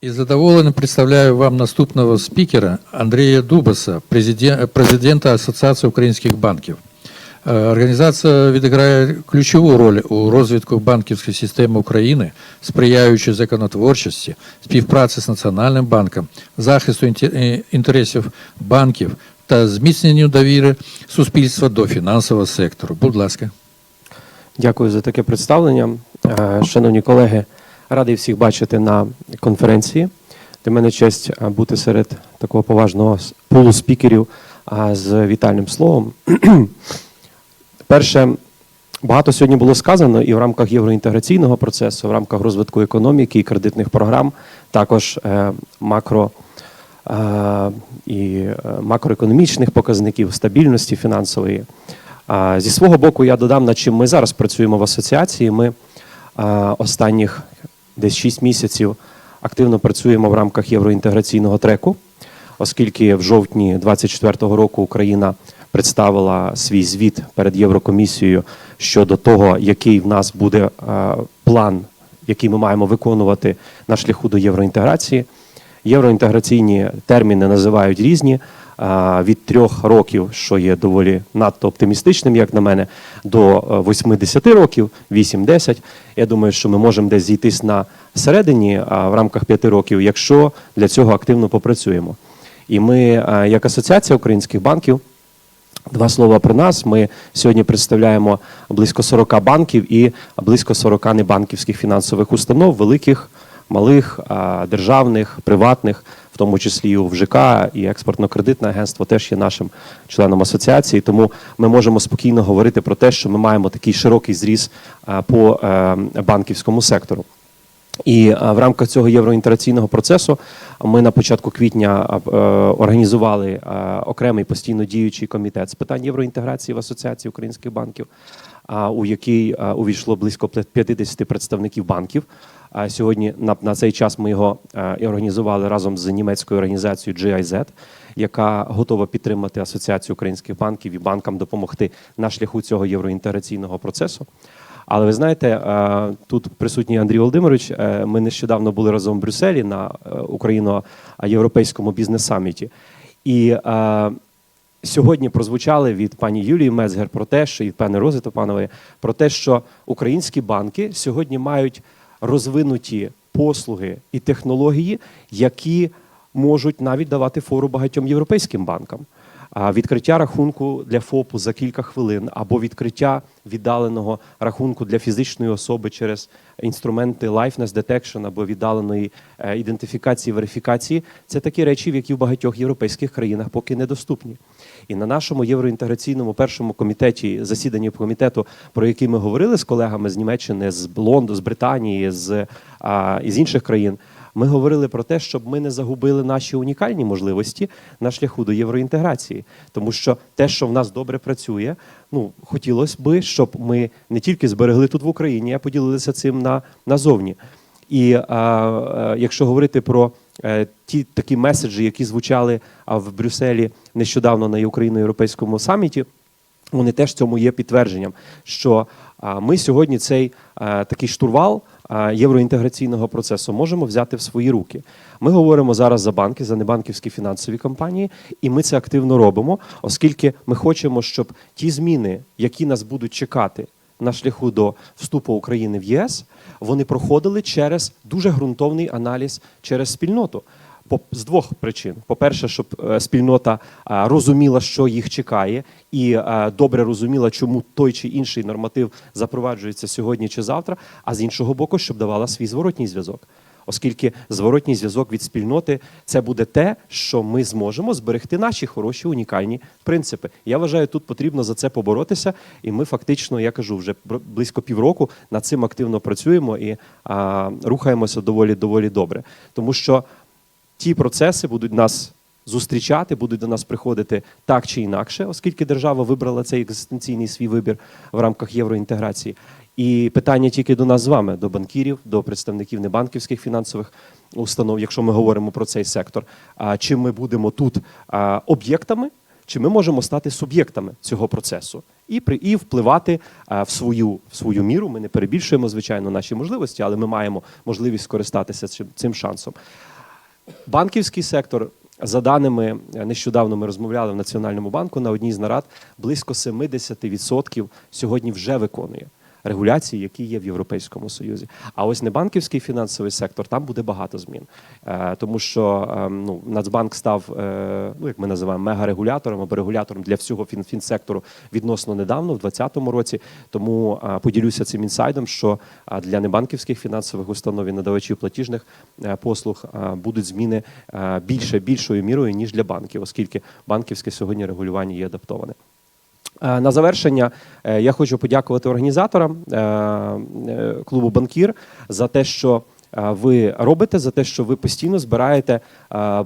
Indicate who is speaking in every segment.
Speaker 1: І задоволений представляю вам наступного спікера Андрія Дубаса, президента Асоціації українських банків. Е, Організація відіграє ключову роль у розвитку банківської системи України, сприяючи законотворчості, співпраці з Національним банком, захисту е, інтересів банків та зміцненню довіри суспільства до фінансового сектору. Будь ласка.
Speaker 2: Дякую за таке представлення. Е, Шановні колеги, радий всіх бачити на конференції. Для мене честь бути серед такого поважного пулу спікерів з вітальним словом. Перше, багато сьогодні було сказано і в рамках євроінтеграційного процесу, в рамках розвитку економіки і кредитних програм, також е, макро е, і е, макроекономічних показників стабільності фінансової. Зі свого боку, я додам, над чим ми зараз працюємо в асоціації. Ми останніх десь 6 місяців активно працюємо в рамках євроінтеграційного треку, оскільки в жовтні 2024 року Україна представила свій звіт перед Єврокомісією щодо того, який в нас буде план, який ми маємо виконувати на шляху до євроінтеграції. Євроінтеграційні терміни називають різні від трьох років, що є доволі надто оптимістичним, як на мене, до е, 80 років, 8-10. Я думаю, що ми можемо десь зійтись на середині в рамках п'яти років, якщо для цього активно попрацюємо. І ми, як асоціація українських банків, Два слова про нас. Ми сьогодні представляємо близько 40 банків і близько 40 небанківських фінансових установ, великих, малих, державних, приватних, в тому числі і УВЖК, і експортно-кредитне агентство теж є нашим членом асоціації. Тому ми можемо спокійно говорити про те, що ми маємо такий широкий зріз по е, банківському сектору. І е, в рамках цього євроінтеграційного процесу ми на початку квітня е, організували е, окремий постійно діючий комітет з питань євроінтеграції в Асоціації українських банків, у який увійшло близько 50 представників банків. А Сьогодні на, цей час ми його організували разом з німецькою організацією GIZ, яка готова підтримати Асоціацію українських банків і банкам допомогти на шляху цього євроінтеграційного процесу. Але ви знаєте, е, тут присутній Андрій Володимирович. е, Ми нещодавно були разом в Брюсселі на е, україно-європейському бізнес-саміті. І сьогодні прозвучали від пані Юлії Мецгер про те, що і пане Рози Топанової, про те, що українські банки сьогодні мають розвинуті послуги і технології, які можуть навіть давати фору багатьом європейським банкам. Відкриття рахунку для ФОПу за кілька хвилин або відкриття віддаленого рахунку для фізичної особи через інструменти liveness detection або віддаленої е, ідентифікації верифікації це такі речі, які в багатьох європейських країнах поки недоступні. І на нашому євроінтеграційному першому комітеті, засіданні комітету, про який ми говорили з колегами з Німеччини, з Лонду, з Британії, з а, із інших країн. Ми говорили про те, щоб ми не загубили наші унікальні можливості на шляху до євроінтеграції, тому що те, що в нас добре працює, ну хотілося би, щоб ми не тільки зберегли тут в Україні, а поділилися цим на назовні. І а, а, якщо говорити про е, ті такі меседжі, які звучали а, в Брюсселі нещодавно на Україно-європейському саміті, вони теж цьому є підтвердженням, що а, ми сьогодні цей такий штурвал євроінтеграційного процесу можемо взяти в свої руки. Ми говоримо зараз за банки, за небанківські фінансові компанії, і ми це активно робимо, оскільки ми хочемо, щоб ті зміни, які нас будуть чекати на шляху до вступу України в ЄС, вони проходили через дуже ґрунтовний аналіз через спільноту. З двох причин: по-перше, щоб е, спільнота розуміла, що їх чекає, і добре розуміла, чому той чи інший норматив запроваджується сьогодні чи завтра. А з іншого боку, щоб давала свій зворотній зв'язок. Оскільки зворотній зв'язок від спільноти це буде те, що ми зможемо зберегти наші хороші унікальні принципи. Я вважаю, тут потрібно за це поборотися, і ми фактично, я кажу, вже близько півроку над цим активно працюємо і а, рухаємося доволі доволі добре, тому що ті процеси будуть нас зустрічати, будуть до нас приходити так чи інакше, оскільки держава вибрала цей екзистенційний свій вибір в рамках євроінтеграції. І питання тільки до нас з вами, до банкірів, до представників небанківських фінансових установ, якщо ми говоримо про цей сектор. А чи ми будемо тут об'єктами, чи ми можемо стати суб'єктами цього процесу і при і впливати в свою в свою міру. Ми не перебільшуємо звичайно наші можливості, але ми маємо можливість скористатися цим, цим шансом. Банківський сектор, за даними е, нещодавно ми розмовляли в Національному банку на одній з нарад, близько 70% сьогодні вже виконує регуляції, які є в Європейському Союзі. А ось небанківський фінансовий сектор там буде багато змін, Е, тому що е, ну, Нацбанк став, е, ну як ми називаємо, мегарегулятором або регулятором для всього фін- фінсектору відносно недавно, в 2020 році. Тому е, поділюся цим інсайдом, що для небанківських фінансових установ і надавачів платіжних послуг будуть зміни більше більшою мірою ніж для банків, оскільки банківське сьогодні регулювання є адаптоване. Е, На завершення е, я хочу подякувати організаторам е, клубу Банкір за те, що ви робите, за те, що ви постійно збираєте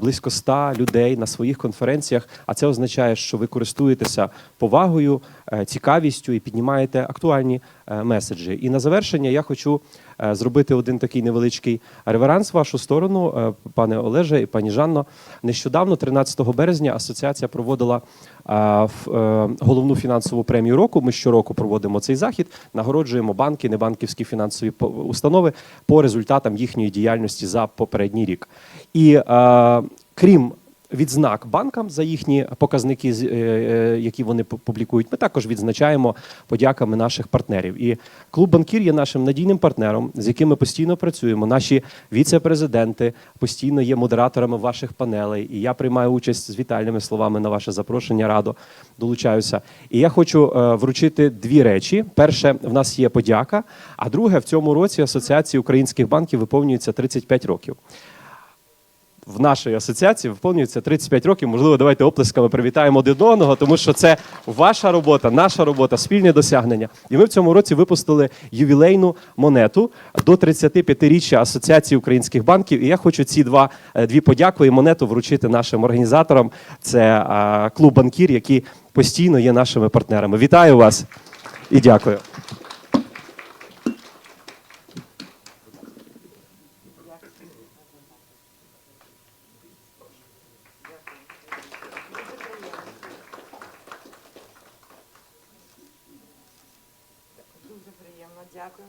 Speaker 2: близько 100 людей на своїх конференціях. А це означає, що ви користуєтеся повагою, е, цікавістю і піднімаєте актуальні е, меседжі. І на завершення я хочу е, зробити один такий невеличкий реверанс в вашу сторону, пане Олеже і пані Жанно. Нещодавно, 13 березня, асоціація проводила в- головну фінансову премію року. Ми щороку проводимо цей захід, нагороджуємо банки, небанківські фінансові установи по результатам їхньої діяльності за попередній рік. І е, крім відзнак банкам за їхні показники, е, е, які вони пу- публікують. Ми також відзначаємо подяками наших партнерів. І клуб банкір є нашим надійним партнером, з яким ми постійно працюємо. Наші віце-президенти постійно є модераторами ваших панелей. І я приймаю участь з вітальними словами на ваше запрошення. Радо долучаюся. І я хочу е, вручити дві речі: перше, в нас є подяка. А друге, в цьому році Асоціації українських банків виповнюється 35 років в нашій асоціації виповнюється 35 років. Можливо, давайте оплесками привітаємо один одного, тому що це ваша робота, наша робота, спільні досягнення. І ми в цьому році випустили ювілейну монету до 35-річчя Асоціації українських банків. І я хочу ці два е, дві подяки і монету вручити нашим організаторам. Це клуб банкір, які постійно є нашими партнерами. Вітаю вас і дякую.
Speaker 3: Дуже приємно, дякую.